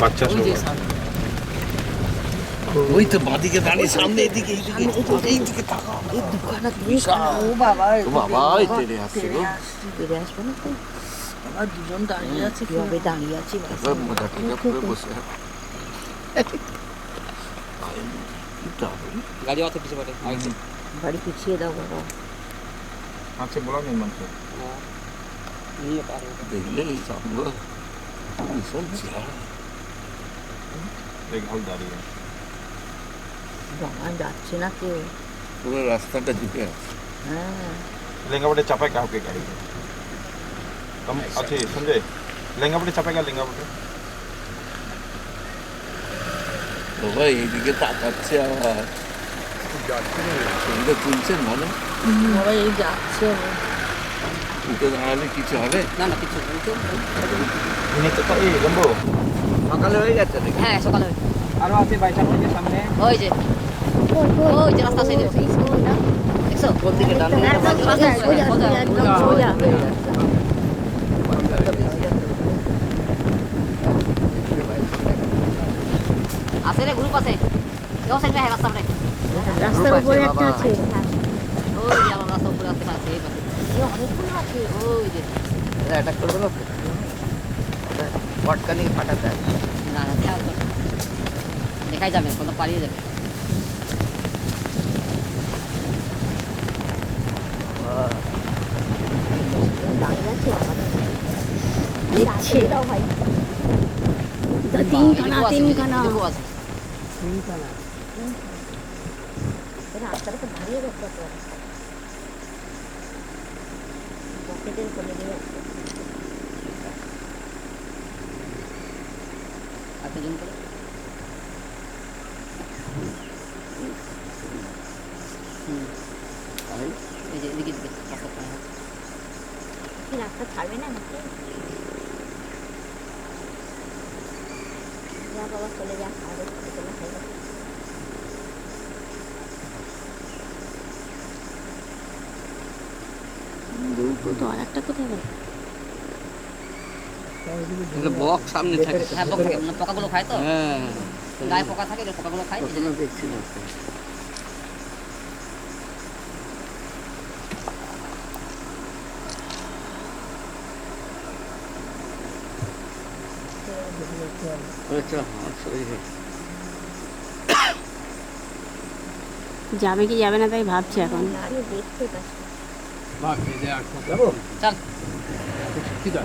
বাচ্চা ওই সব ওই তো বাঁদিকে দাঁড়িয়ে সামনে এদিকে এইদিকে। এইদিকে তাকা এই দুখানা ও বাবা ও বাবা এই তেড়ে আসছে গো। বেড়ে আসবে না তো। বাবা দুজন দাঁড়িয়ে আছে কীভাবে দাঁড়িয়ে আছি? বাস। গাড়ি অত পিছু পড়ে বাড়ি পিছিয়ে দাও বাবা। আছে বলা নেই মাংস নিয়ে দেখলে এই সঙ্গ ভীষণ চেহারা হাল দাঁড়িয়ে বাবা যাচ্ছে না কেউ পুরো রাস্তাটা আছে হ্যাঁ। লেঙ্গাবটে চাপায় কাউকে গাড়ি কম আছে সঞ্জয় লেঙ্গাবটে চাপায় গা লেঙ্গাবটে বাবা এইদিকে তাকাচ্ছে আবার। ছবিটা তুলছেন ভালো বাবা এই যাচ্ছে উঠে দাঁড়ালে কিছু হবে? না না কিছু নিচে তো এই লম্বো সকালে হয়ে গেছে হ্যাঁ সকালে আরও আছে বাইচাপ থেকে সামনে। ওই যে। ওই যে রাস্তা সাইডে দেখছ? কোন দিকে ডান সোজা সোজা একদম সোজা। আছে রে গ্রুপ আছে। কেউ সাইডে হ্যাঁ রাস্তা রাস্তার উপরে একটা আছে। ওই যে আমার রাস্তা উপরে এই পাশে। অনেকগুলো আছে ওই যে। অ্যাটাক করবে না পটকানি ফাটাতে না না দেখাও তো। দেখাই যাবে কত পালিয়ে যাবে। দিচ্ছে। তিনখানা এদিকেও আছে, তিনখানা। এদিকেও আছে। রাস্তাটা তো ভারী রাস্তা তো। পকেটের করে দিয়ে হুম। এই যে এদিকে এদিকে কি রাস্তা ছাড়বে না নাকি যা বাবা চলে যা আর চলে খাইবে তো আর একটা কোথায় গেল বক সামনে থাকে। হ্যাঁ থাকে। মানে পোকাগুলো খায় তো? হ্যাঁ গায়ে পোকা থাকে পোকাগুলো খায়? দেখছি না আচ্ছা যাবে কি যাবে না তাই ভাবছি এখন। দেখতে চল